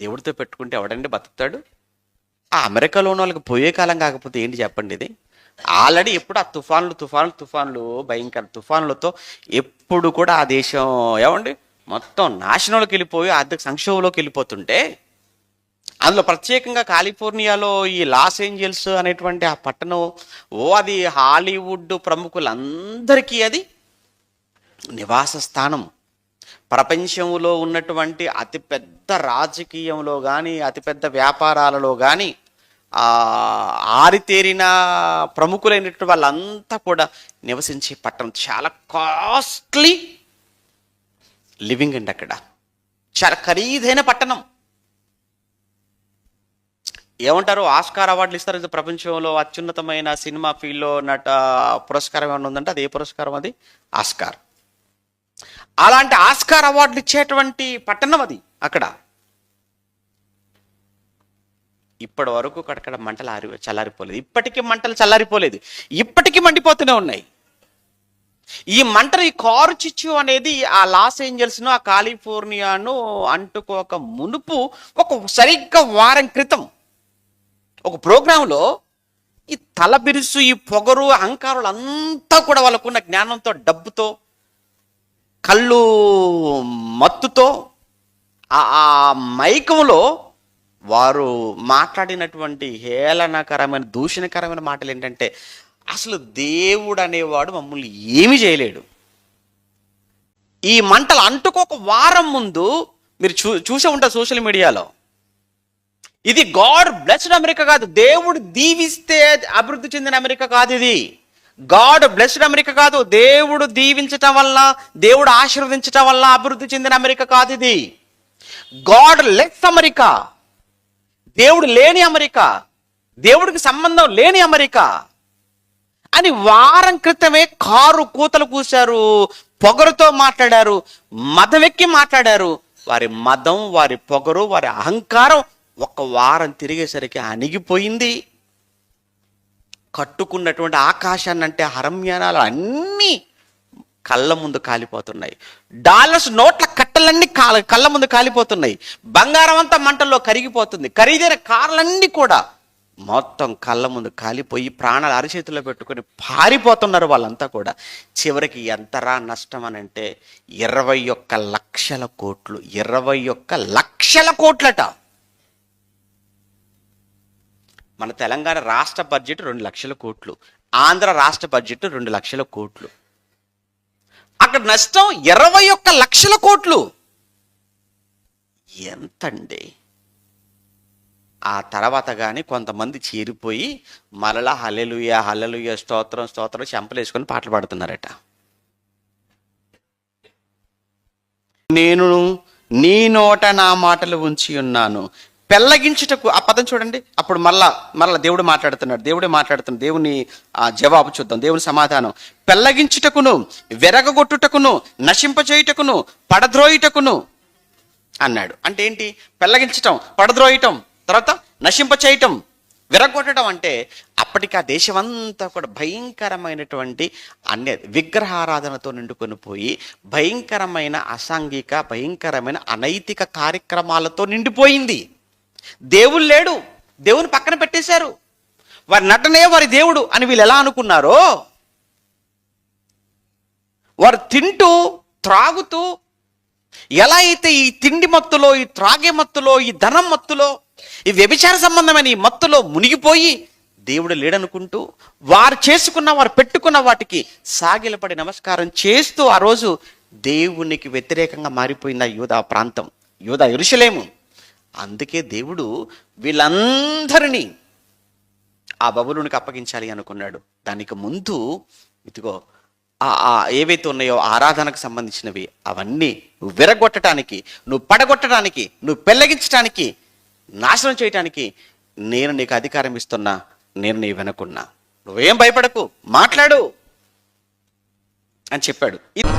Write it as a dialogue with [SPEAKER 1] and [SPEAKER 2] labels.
[SPEAKER 1] దేవుడితో పెట్టుకుంటే ఎవడండి బతుకుతాడు? ఆ అమెరికాలో ఉన్న వాళ్ళకి పోయే కాలం కాకపోతే ఏంటి చెప్పండి ఇది? ఆల్రెడీ ఎప్పుడు ఆ తుఫాన్లు తుఫాన్లు తుఫాన్లు భయంకర తుఫాన్లతో ఎప్పుడు కూడా ఆ దేశం ఏమండి? మొత్తం నాశనంలోకి వెళ్ళిపోయి ఆర్థిక సంక్షోభంలోకి వెళ్ళిపోతుంటే అందులో ప్రత్యేకంగా కాలిఫోర్నియాలో ఈ లాస్ ఏంజల్స్ అనేటువంటి ఆ పట్టణం ఓ అది హాలీవుడ్ ప్రముఖులందరికీ అది నివాస స్థానం. ప్రపంచంలో ఉన్నటువంటి అతిపెద్ద రాజకీయంలో కానీ అతిపెద్ద వ్యాపారాలలో కానీ ఆరితేరిన ప్రముఖులైనటువంటి వాళ్ళంతా కూడా నివసించే పట్టణం. చాలా కాస్ట్లీ లివింగ్ అండి అక్కడ. చాలా ఖరీదైన పట్టణం. ఏమంటారు? ఆస్కార్ అవార్డులు ఇస్తారు ఇది ప్రపంచంలో అత్యున్నతమైన సినిమా ఫీల్డ్లో నట పురస్కారం ఏమైనా ఉందంటే అది ఏ పురస్కారం అది? ఆస్కార్. అలాంటి ఆస్కార్ అవార్డులు ఇచ్చేటువంటి పట్టణం అది అక్కడ. ఇప్పటి వరకు అక్కడక్కడ మంటలు ఆరి చల్లారిపోలేదు. ఇప్పటికీ మంటలు చల్లారిపోలేదు. ఇప్పటికీ మండిపోతూనే ఉన్నాయి. ఈ మంటలు ఈ కారు చిచ్చు అనేది ఆ లాస్ ఏంజల్స్ను ఆ కాలిఫోర్నియాను అంటుకోక మునుపు ఒక సరిగ్గా వారం క్రితం ఒక ప్రోగ్రాంలో ఈ తల బిరుసు ఈ పొగరు అహంకారులు అంతా కూడా వాళ్ళకున్న జ్ఞానంతో డబ్బుతో కళ్ళు మత్తుతో ఆ- ఆ మైకంలో వారు మాట్లాడినటువంటి హేళనకరమైన దూషణకరమైన మాటలు ఏంటంటే అసలు దేవుడు అనేవాడు మమ్మల్ని ఏమీ చేయలేడు. ఈ మంటలు అంటుకోక వారం ముందు మీరు చూ చూసే ఉంటారు సోషల్ మీడియాలో. ఇది గాడ్ బ్లెస్డ్ అమెరికా కాదు దేవుడు దీవిస్తే అభివృద్ధి చెందిన అమెరికా కాదు ఇది. గాడ్ బ్లెస్డ్ అమెరికా కాదు దేవుడు దీవించటం వల్ల దేవుడు ఆశీర్వదించటం వల్ల అభివృద్ధి చెందిన అమెరికా కాదు ఇది. Godless America. దేవుడు లేని అమెరికా. దేవుడికి సంబంధం లేని అమెరికా. అని వారం క్రితమే కారు కూతలు కూశారు పొగరుతో మాట్లాడారు మదవెక్కి మాట్లాడారు. వారి మదం వారి పొగరు వారి అహంకారం ఒక వారం తిరిగేసరికి అణిగిపోయింది. కట్టుకున్నటువంటి ఆకాశాన్ని అంటే హరమ్యానాలు అన్నీ కళ్ళ ముందు కాలిపోతున్నాయి. డాలర్స్ నోట్ల కట్టలన్నీ కాల కళ్ళ ముందు కాలిపోతున్నాయి. బంగారం అంతా మంటల్లో కరిగిపోతుంది. ఖరీదైన కార్లన్నీ కూడా మొత్తం కళ్ళ ముందు కాలిపోయి ప్రాణాలు అరిచేతిలో పెట్టుకొని పారిపోతున్నారు వాళ్ళంతా కూడా. చివరికి ఎంతరా నష్టం అని అంటే ఇరవై ఒక్క లక్షల కోట్లు ఇరవై ఒక్క లక్షల కోట్లట. మన తెలంగాణ రాష్ట్ర బడ్జెట్ రెండు లక్షల కోట్లు. ఆంధ్ర రాష్ట్ర బడ్జెట్ రెండు లక్షల కోట్లు. అక్కడ నష్టం ఇరవై ఒక్క లక్షల కోట్లు. ఎంతండి? ఆ తర్వాత కానీ కొంతమంది చేరిపోయి మరలా హలెలుయ హలెలుయ స్తోత్రం స్తోత్రం చెంపలేసుకొని పాటలు పాడుతున్నారట. నేను నీ నోట నా మాటలు ఉంచి ఉన్నాను. పెళ్ళగించుటకు ఆ పదం చూడండి. అప్పుడు మళ్ళా మళ్ళా దేవుడు మాట్లాడుతున్నాడు. దేవుడే మాట్లాడుతున్నాడు. దేవుని ఆ జవాబు చూద్దాం. దేవుని సమాధానం. పెళ్ళగించుటకును వెరగగొట్టుటకును నశింపచేయుటకును పడద్రోయుటకును అన్నాడు. అంటే ఏంటి? పెళ్ళగించటం పడద్రోయటం తర్వాత నశింపచేయటం విరగొట్టడం అంటే అప్పటికి ఆ దేశమంతా కూడా భయంకరమైనటువంటి అన్య విగ్రహారాధనతో నిండుకొని పోయి భయంకరమైన అసాంఘిక భయంకరమైన అనైతిక కార్యక్రమాలతో నిండిపోయింది. దేవుడు లేడు. దేవుని పక్కన పెట్టేశారు. వారి నటనే వారి దేవుడు అని వీళ్ళు ఎలా అనుకున్నారో వారు తింటూ త్రాగుతూ ఎలా అయితే ఈ తిండి మత్తులో ఈ త్రాగే మత్తులో ఈ ధనం మత్తులో ఈ వ్యభిచార సంబంధమైన ఈ మత్తులో మునిగిపోయి దేవుడు లేడనుకుంటూ వారు చేసుకున్న వారు పెట్టుకున్న వాటికి సాగిలపడి నమస్కారం చేస్తూ ఆ రోజు దేవునికి వ్యతిరేకంగా మారిపోయింది ఆ యూదా ప్రాంతం యూదా ఎరుషలేము. అందుకే దేవుడు వీళ్ళందరినీ ఆ బబులునికి అప్పగించాలి అనుకున్నాడు. దానికి ముందు ఇదిగో ఆ ఆ ఏవైతే ఉన్నాయో ఆరాధనకు సంబంధించినవి అవన్నీ నువ్వు విరగొట్టడానికి నువ్వు పడగొట్టడానికి నువ్వు పెళ్ళగించడానికి నాశనం చేయటానికి నేను నీకు అధికారం ఇస్తున్నా నేను నీ వెనకున్నా. నువ్వేం భయపడకు మాట్లాడు అని చెప్పాడు. ఇది